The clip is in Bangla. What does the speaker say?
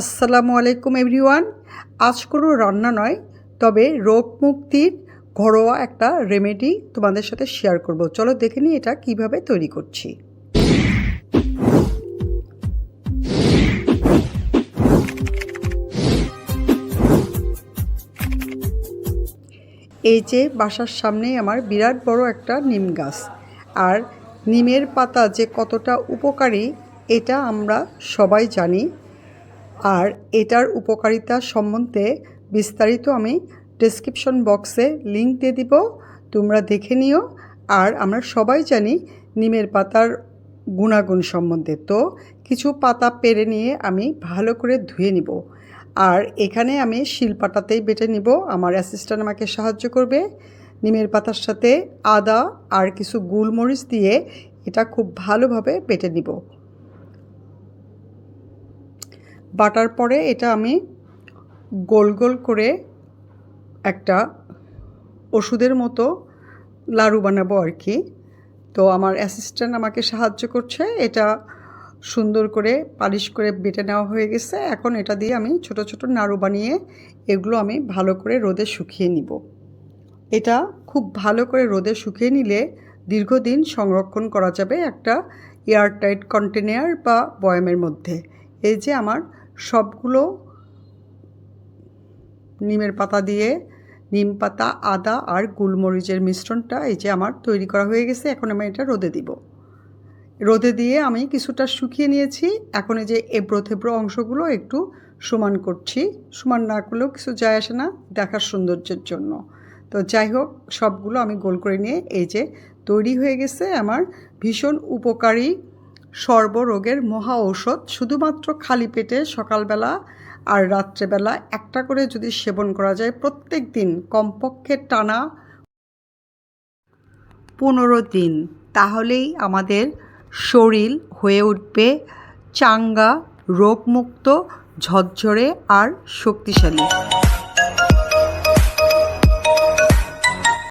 আসসালামু আলাইকুম এভরিওয়ান। আজ কোনো রান্না নয়, তবে রোগ মুক্তির ঘরোয়া একটা রেমেডি তোমাদের সাথে শেয়ার করব। চলো দেখে নিই এটা কীভাবে তৈরি করছি। এই যে বাসার সামনেই আমার বিরাট বড় একটা নিম গাছ। আর নিমের পাতা যে কতটা উপকারী, এটা আমরা সবাই জানি। আর এটার উপকারিতা সম্বন্ধে বিস্তারিত আমি ডেসক্রিপশন বক্সে লিংক দিয়ে দিব, তোমরা দেখে নিও। আর আমরা সবাই জানি নিমের পাতার গুণাগুণ সম্বন্ধে। তো কিছু পাতা পেরে নিয়ে আমি ভালো করে ধুয়ে নিব। আর এখানে আমি শিলপাটাতেই বেটে নিব, আমার অ্যাসিস্ট্যান্ট আমাকে সাহায্য করবে। নিমের পাতার সাথে আদা আর কিছু গোলমরিচ দিয়ে এটা খুব ভালোভাবে বেটে নিব। বাটার পরে এটা আমি গোল গোল করে একটা ওষুধের মতো লাড়ু বানাবো আর কি। তো আমার অ্যাসিস্ট্যান্ট আমাকে সাহায্য করছে, এটা সুন্দর করে পালিশ করে বেটে নেওয়া হয়ে গেছে। এখন এটা দিয়ে আমি ছোট ছোট নাড়ু বানিয়ে এগুলো আমি ভালো করে রোদে শুকিয়ে নিব। এটা খুব ভালো করে রোদে শুকিয়ে নিলে দীর্ঘদিন সংরক্ষণ করা যাবে একটা এয়ারটাইট কন্টেনার বা বয়ামের মধ্যে। এই যে আমার সবগুলো নিমের পাতা দিয়ে নিম পাতা, আদা আর গোলমরিচের মিশ্রণটা এই যে আমার তৈরি করা হয়ে গেছে, এখন আমি এটা রোদে দিব। রোদে দিয়ে আমি কিছুটা শুকিয়ে নিয়েছি, এখন এই যে এবড়ো থেবড়ো অংশগুলো একটু সমান করছি। সমান না করলেও কিছু যায় আসে না, দেখার সৌন্দর্যের জন্য। তো যাই হোক সবগুলো আমি গোল করে নিয়ে এই যে তৈরি হয়ে গেছে আমার ভীষণ উপকারী সর্বরোগের মহা ঔষধ। শুধুমাত্র খালি পেটে সকালবেলা আর রাত্রেবেলা একটা করে যদি সেবন করা যায়, প্রত্যেক দিন কমপক্ষে টানা পনেরো দিন, তাহলেই আমাদের শরীর হয়ে উঠবে চাঙ্গা, রোগমুক্ত, ঝরঝরে আর শক্তিশালী।